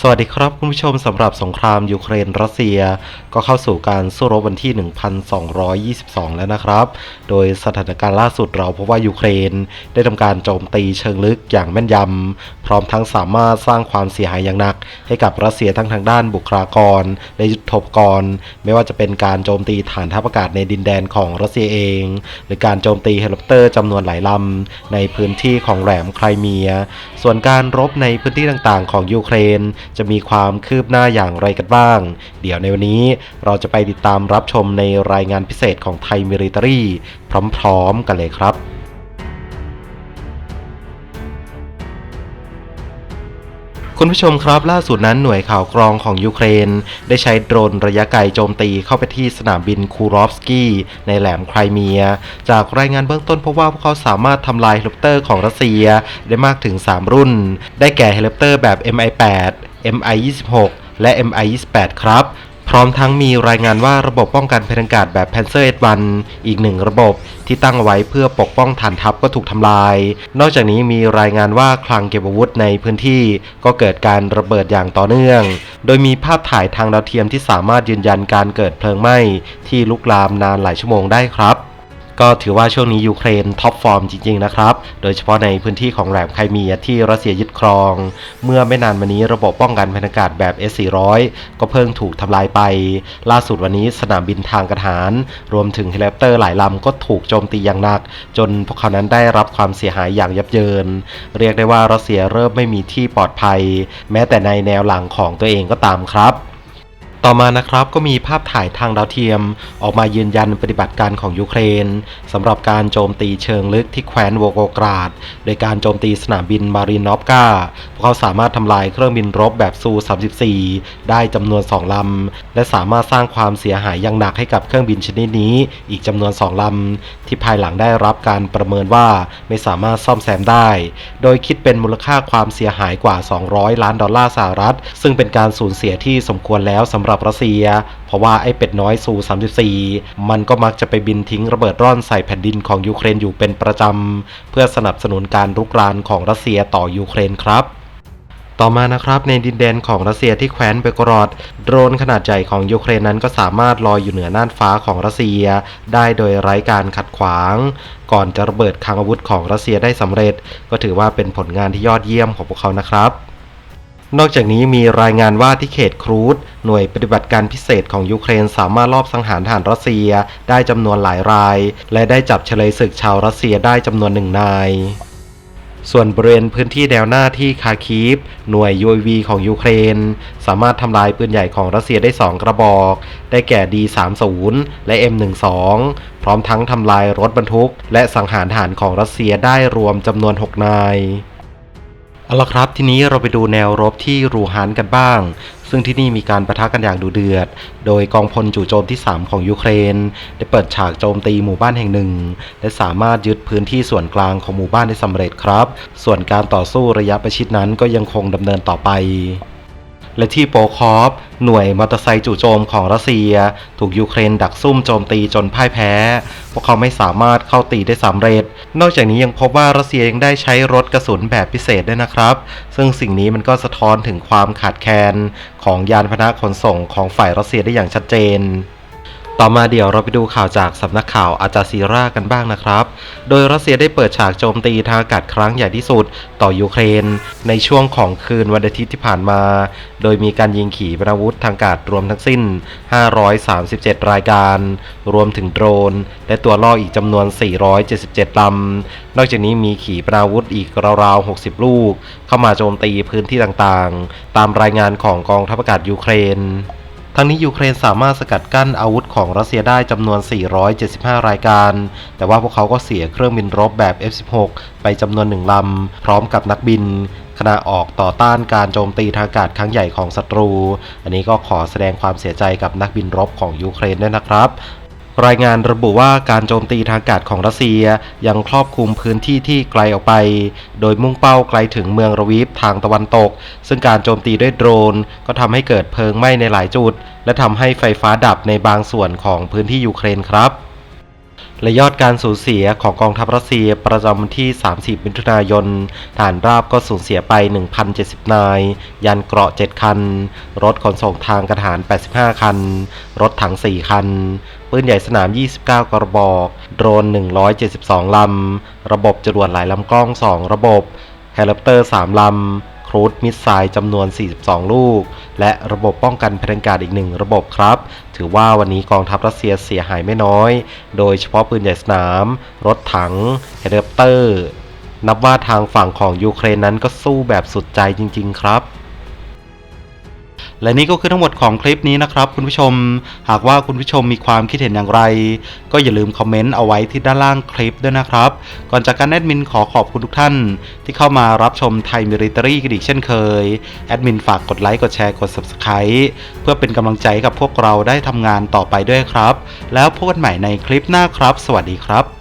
สวัสดีครับคุณผู้ชมสำหรับสงครามยูเครนรัสเซีย ก็เข้าสู่การสู้รบวันที่ 1222 แล้วนะครับ โดยสถานการณ์ล่าสุดเราพบว่ายูเครนได้ทำการโจมตีเชิงลึกอย่างแม่นยำพร้อมทั้งสามารถสร้างความเสียหายอย่างหนัก ให้กับรัสเซียทั้งทางด้านบุคลากรและยุทโธปกรณ์ ไม่ว่าจะเป็นการโจมตีฐานทัพอากาศในดินแดนของรัสเซียเอง หรือการโจมตีเฮลิคอปเตอร์จำนวนหลายลำในพื้นที่ของแหลมไครเมีย ส่วนการรบในพื้นที่ต่างๆ ของยูเครนจะมีความคืบหน้าอย่างไรกันบ้าง เดี๋ยวในวันนี้เราจะไปติดตามรับชมในรายงานพิเศษของไทยมิลิตรีพร้อมๆกันเลยครับคุณผู้ชมครับล่าสุดนั้นหน่วยข่าวกรองของยูเครน ได้ใช้โดรนระยะไกลโจมตีเข้าไปที่สนามบินคูรอฟสกี้ในแหลมไครเมีย จากรายงานเบื้องต้นพบว่าพวกเขาสามารถทำลายเฮลิคอปเตอร์ของรัสเซียได้มากถึง 3 รุ่น ได้แก่เฮลิคอปเตอร์แบบ MI8 MI26 และ MI28 ครับ พร้อมทั้งมีรายงานว่าระบบป้องกันภังกาศแบบ Panzer S1 อีกหนึ่งระบบที่ตั้งไว้เพื่อปกป้องฐานทัพก็ถูกทำลาย นอกจากนี้มีรายงานว่าคลังเก็บอาวุธในพื้นที่ก็เกิดการระเบิดอย่างต่อเนื่อง โดยมีภาพถ่ายทางดาวเทียมที่สามารถยืนยันการเกิดเพลิงไหม้ที่ลุกลามนานหลายชั่วโมงได้ครับ ก็ถือว่าช่วงนี้ยูเครนท็อปฟอร์มจริง ๆ นะครับ โดยเฉพาะในพื้นที่ของแหลมไครเมียที่รัสเซียยึดครอง เมื่อไม่นานมานี้ระบบป้องกันภัยากาศแบบ S400 ก็เพิ่งถูกทำลายไป ล่าสุดวันนี้สนามบินทางกระหาร รวมถึงเฮลิคอปเตอร์หลายลำก็ถูกโจมตีอย่างหนัก จนพวกเขานั้นได้รับความเสียหายอย่างยับเยิน เรียกได้ว่ารัสเซียเริ่มไม่มีที่ปลอดภัย แม้แต่ในแนวหลังของตัวเองก็ตามครับ ต่อมานะครับก็มีภาพถ่ายทางดาวเทียม ออกมายืนยันปฏิบัติการของยูเครนสำหรับการโจมตีเชิงลึกที่แคว้นโวโกกราด โดยการโจมตีสนามบินมารีนอฟกาพวกเขาสามารถทำลายเครื่องบินรบแบบซู 34 ได้จำนวน 2 ลำ และสามารถสร้างความเสียหายอย่างหนักให้กับเครื่องบินชนิดนี้ อีกจำนวน 2 ลำ ที่ภายหลังได้รับการประเมินว่าไม่สามารถซ่อมแซมได้ โดยคิดเป็นมูลค่าความเสียหายกว่า 200 ล้านดอลลาร์สหรัฐ ซึ่งเป็นการสูญเสียที่สมควรแล้วสำหรับรัสเซีย เพราะว่าไอ้เป็ดน้อยซู 34 มันก็มักจะไปบินทิ้งระเบิดร่อนใส่แผ่นดินของยูเครนอยู่เป็นประจำ เพื่อสนับสนุนการรุกรานของรัสเซียต่อยูเครนครับต่อมานะครับในดินแดนของรัสเซียที่แคว้นเบโกรอด โดรนขนาดใหญ่ของยูเครนนั้นก็สามารถลอยอยู่เหนือน่านฟ้าของรัสเซีย ได้โดยไร้การขัดขวาง ก่อนจะระเบิดคลังอาวุธของรัสเซียได้สำเร็จ ก็ถือว่าเป็นผลงานที่ยอดเยี่ยมของพวกเขานะครับ นอกจากนี้มีรายงานว่าที่เขตครูดหน่วยปฏิบัติการพิเศษของยูเครนสามารถลอบสังหารทหารรัสเซียได้จำนวนหลายราย และได้จับเฉลยศึกชาวรัสเซียได้จำนวนหนึ่งนายส่วนบริเวณพื้นที่แนวหน้าที่คาคีฟ หน่วย UAV ของยูเครน สามารถทำลายปืนใหญ่ของรัสเซียได้ 2 กระบอก ได้แก่ D30 และ M12 พร้อมทั้งทำลายรถบรรทุก และสังหารทหารของรัสเซียได้รวมจำนวน 6 นาย เอาละครับทีนี้เราไปดูแนวรบที่รูฮานกันบ้าง ซึ่งที่นี่มีการประทะกันอย่างดุเดือด โดยกองพลจู่โจมที่ 3 ของยูเครน ได้เปิดฉากโจมตีหมู่บ้านแห่งหนึ่ง และสามารถยึดพื้นที่ส่วนกลางของหมู่บ้านได้สำเร็จครับ ส่วนการต่อสู้ระยะประชิดนั้นก็ยังคงดำเนินต่อไปและที่โปคอฟหน่วยมอเตอร์ไซค์จู่โจมของรัสเซีย ถูกยูเครนดักซุ่มโจมตีจนพ่ายแพ้ พวกเขาไม่สามารถเข้าตีได้สำเร็จ นอกจากนี้ยังพบว่ารัสเซียยังได้ใช้รถกระสุนแบบพิเศษด้วยนะครับ ซึ่งสิ่งนี้มันก็สะท้อนถึงความขาดแคลนของยานพาหนะขนส่งของฝ่ายรัสเซียได้อย่างชัดเจน ต่อมาเดี๋ยวเราไปดูข่าวจากสำนักข่าวอาจาซีรากันบ้างนะครับ โดยรัสเซียได้เปิดฉากโจมตีทางอากาศครั้งใหญ่ที่สุด ต่อยูเครน ในช่วงของคืนวันอาทิตย์ที่ผ่านมา โดยมีการยิงขีปนาวุธทางอากาศรวมทั้งสิ้น 537 รายการ รวมถึงโดรน และตัวล่ออีกจำนวน 477 ลำ นอกจากนี้มีขีปนาวุธอีกราวๆ 60 ลูก เข้ามาโจมตีพื้นที่ต่างๆ ตามรายงานของกองทัพอากาศยูเครน ทั้งนี้ยูเครนสามารถสกัดกั้นอาวุธของรัสเซียได้จำนวน 475 รายการ แต่ว่าพวกเขาก็เสียเครื่องบินรบแบบ F16 ไปจำนวนหนึ่งลำ พร้อมกับนักบินขณะออกต่อต้านการโจมตีทางอากาศครั้งใหญ่ของศัตรู อันนี้ก็ขอแสดงความเสียใจกับนักบินรบของยูเครนด้วยนะครับ รายงานระบุว่าการโจมตีทางอากาศของรัสเซียยังครอบคลุมพื้นที่ที่ไกลออกไป โดยมุ่งเป้าไกลถึงเมืองระวีฟทางตะวันตก ซึ่งการโจมตีด้วยโดรนก็ทำให้เกิดเพลิงไหม้ในหลายจุด และทำให้ไฟฟ้าดับในบางส่วนของพื้นที่ยูเครนครับ และยอดการสูญเสียของกองทัพรัสเซียประจำวันที่ 30 มิถุนายน ฐานราบก็สูญเสียไป 1,070 นาย ยานเกราะ 7 คัน รถขนส่งทางกระหาร 85 คัน รถถัง 4 คัน ปืนใหญ่สนาม 29 กระบอก โดรน 172 ลำ ระบบจรวดหลายลำกล้อง 2 ระบบเฮลิคอปเตอร์ 3 ลำ ครูดมิสไซล์จำนวน 42 ลูก และระบบป้องกันพลังการอีกหนึ่งระบบครับ ถือว่าวันนี้กองทัพรัสเซียเสียหายไม่น้อย โดยเฉพาะปืนใหญ่สนาม รถถังเฮลิคอปเตอร์ นับว่าทางฝั่งของยูเครนนั้นก็สู้แบบสุดใจจริง ๆ ครับ และนี่ก็คือทั้งหมดของคลิปนี้นะครับคุณผู้ชม หากว่าคุณผู้ชมมีความคิดเห็นอย่างไร ก็อย่าลืมคอมเมนต์เอาไว้ที่ด้านล่างคลิปด้วยนะครับ ก่อนจากการแอดมินขอขอบคุณทุกท่าน ที่เข้ามารับชมไทยมิริตรีกันอีกเช่นเคย แอดมินฝากกดไลค์กดแชร์กด Subscribe เพื่อเป็นกำลังใจกับพวกเราได้ทำงานต่อไปด้วยครับ แล้วพบกันใหม่ในคลิปหน้าครับ สวัสดีครับ